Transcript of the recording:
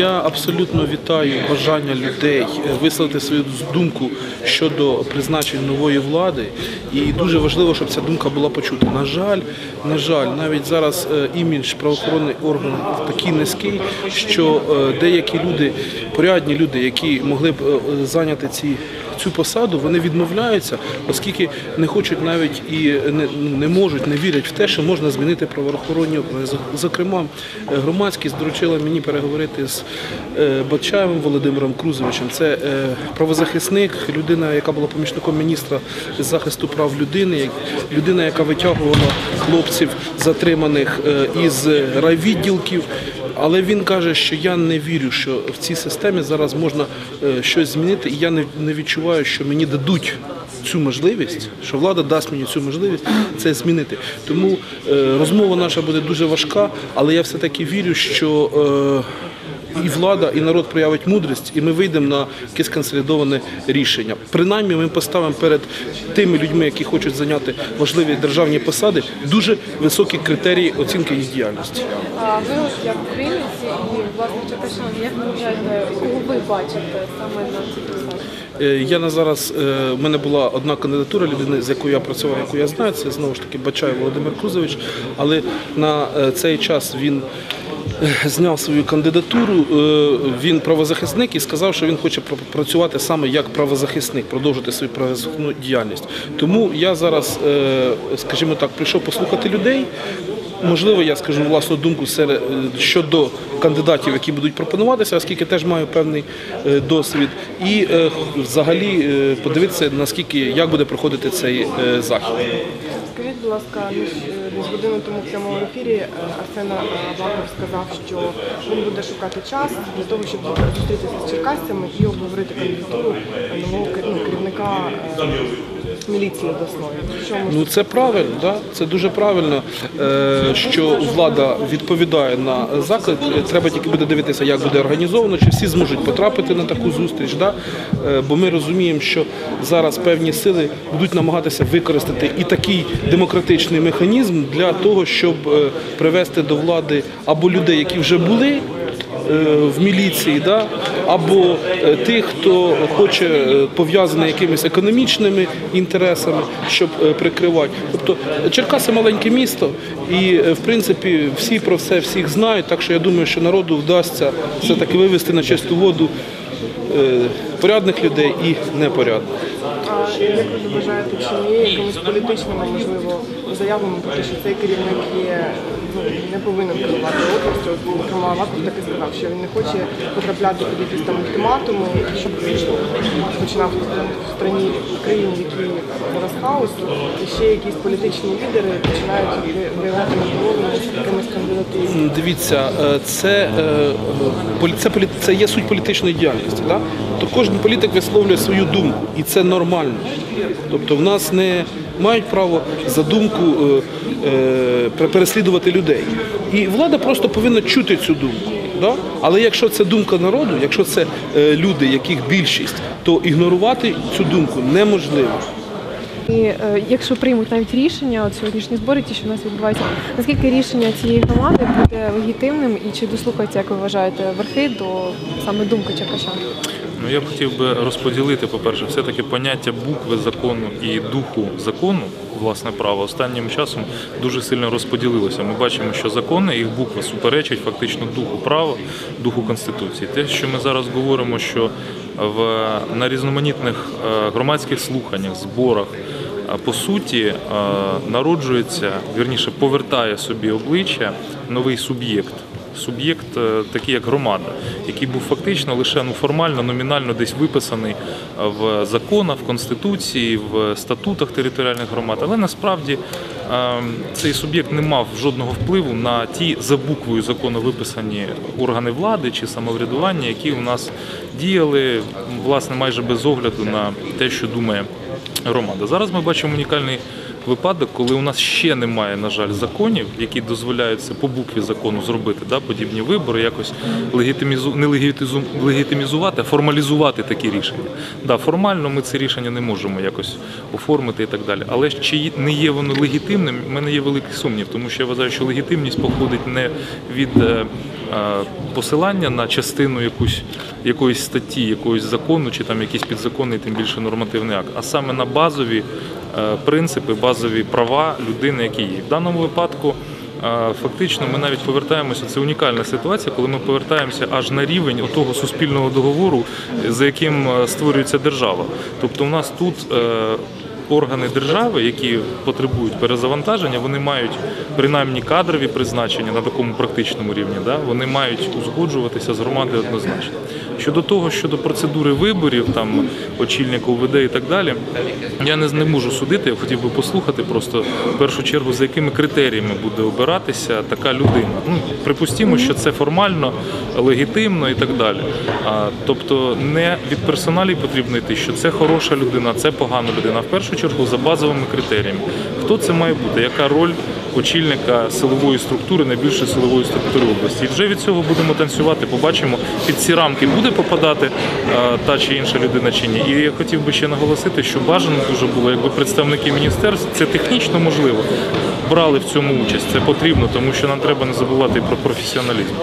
Я абсолютно вітаю бажання людей е, висловити свою думку щодо призначення нової влади, і дуже важливо, щоб ця думка була почута. На жаль, на жаль, навіть зараз е, імідж правоохоронний орган такий низький, що е, деякі люди, порядні люди, які могли б зайняти ці. Цю посаду вони відмовляються, оскільки не хочуть навіть і не, не можуть, не вірять в те, що можна змінити правоохоронні органи. Зокрема, громадськість доручила мені переговорити з е, Батчаєвим Володимиром Крузовичем. Це е, правозахисник, людина, яка була помічником міністра з захисту прав людини, людина, яка витягувала хлопців затриманих е, із райвідділків. Але він каже, що я не вірю, що в цій системі зараз можна е, щось змінити, і я не, не відчуваю, що мені дадуть цю можливість, що влада дасть мені цю можливість це змінити. Тому е, розмова наша буде дуже важка, але я все-таки вірю, що е, і влада, і народ проявить мудрість, і ми вийдемо на якесь консолідоване рішення. Принаймні, ми поставимо перед тими людьми, які хочуть зайняти важливі державні посади, дуже високі критерії оцінки їх діяльності. А ви от як українець і власне Черкащан, як кого ви бачите саме на цій посаді? Е, Я на зараз е, в мене була одна кандидатура людини, з якою я працював, яку я знаю. Це знову ж таки Бачай Володимир Крузович. Але на е, цей час він зняв свою кандидатуру. Він правозахисник і сказав, що він хоче пр- працювати саме як правозахисник, продовжити свою правозахисну діяльність. Тому я зараз, скажімо так, прийшов послухати людей. Можливо, я скажу власну думку серед- е, щодо кандидатів, які будуть пропонуватися, оскільки теж маю певний е, досвід, і е, взагалі подивитися, наскільки як буде проходити цей захід. Скажіть, будь ласка, е, годину тому в прямому ефірі е, Арсен Аваков сказав, що він буде шукати час для того, щоб зустрітися з черкасцями і обговорити кандидатуру нового ну, керівника міліції обласної. Ну це правильно, да? це дуже правильно, е, що влада відповідає на заклик. Треба тільки буде дивитися, як буде організовано, чи всі зможуть потрапити на таку зустріч. Да? Е, Бо ми розуміємо, що зараз певні сили будуть намагатися використати і такий демократичний механізм для того, щоб е, привести до влади або людей, які вже були в міліції, да? або е, тих, хто хоче е, пов'язаний якимись економічними інтересами, щоб е, прикривати. Тобто Черкаси маленьке місто, і е, в принципі всі про все всіх знають. Так що я думаю, що народу вдасться все таки вивести на чисту воду е, порядних людей і непорядних. Як ви вважаєте, чи є якимись політичними, можливо, заявами про те, що цей керівник є не повинен керувати областю? Зокрема, Аваков так і сказав, що він не хоче потрапляти під якісь там ультиматуми, щоб починав в страні в країні, в якій зараз хаос, і ще якісь політичні лідери починають виявляти незадоволення з якимись кандидатурами. М, Дивіться, е, це, е, це, це є суть політичної діяльності. Да? То кожен політик висловлює свою думку, і це нормально. Тобто в нас не мають право за думку е, е, переслідувати людей. І влада просто повинна чути цю думку. Але якщо це думка народу, якщо це е, люди, яких більшість, то ігнорувати цю думку неможливо. І якщо приймуть навіть рішення, от сьогоднішні збори, ті, що у нас відбуваються, наскільки рішення цієї громади буде легітимним і чи дослухаються, як ви вважаєте, верхи до саме думки черкащан? Ну я б хотів би розподілити, по-перше, все-таки поняття букви закону і духу закону, власне право, останнім часом дуже сильно розподілилося. Ми бачимо, що закони, їх буква суперечить фактично духу права, духу Конституції. Те, що ми зараз говоримо, що в на різноманітних е, громадських слуханнях, зборах. е, По суті, е, народжується, вірніше, повертає собі обличчя новий суб'єкт суб'єкт, е, такий як громада, який був фактично лише ну, формально, номінально десь виписаний е, в законах, в конституції, в статутах територіальних громад. Але насправді е, цей суб'єкт не мав жодного впливу на ті за буквою закону виписані органи влади чи самоврядування, які у нас діяли власне майже без огляду на те, що думає громада. Зараз ми бачимо унікальний випадок, коли у нас ще немає, на жаль, законів, які дозволяють це по букві закону зробити, да, подібні вибори, якось легітимізу... не легітизу... легітимізувати, а формалізувати такі рішення. Да, формально ми це рішення не можемо якось оформити і так далі. Але чи не є воно легітимним, в мене є великий сумнів, тому що я вважаю, що легітимність походить не від е, е, посилання на частину якусь якоїсь статті, якогось закону чи там якийсь підзаконний, тим більше нормативний акт, а саме на базові е, принципи, базові права людини, які є. В даному випадку. е, Фактично, ми навіть повертаємося. Це унікальна ситуація, коли ми повертаємося аж на рівень того суспільного договору, за яким е, створюється держава. Тобто, у нас тут органи держави, які потребують перезавантаження, вони мають принаймні кадрові призначення на такому практичному рівні. Да? Вони мають узгоджуватися з громадою однозначно. Щодо того, щодо процедури виборів, там очільника УВД і так далі, я не, не можу судити. Я хотів би послухати просто в першу чергу, за якими критеріями буде обиратися така людина. Ну припустімо, що це формально, легітимно і так далі. А, тобто не від персоналій потрібно йти, що це хороша людина, це погана людина. В першу чергу за базовими критеріями. Хто це має бути? Яка роль очільника силової структури, найбільшої силової структури області? І вже від цього будемо танцювати. Побачимо, під ці рамки буде попадати е, та чи інша людина чи ні. І я хотів би ще наголосити, що бажано дуже було, якби представники міністерств, це технічно можливо, брали в цьому участь. Це потрібно, тому що нам треба не забувати про професіоналізм.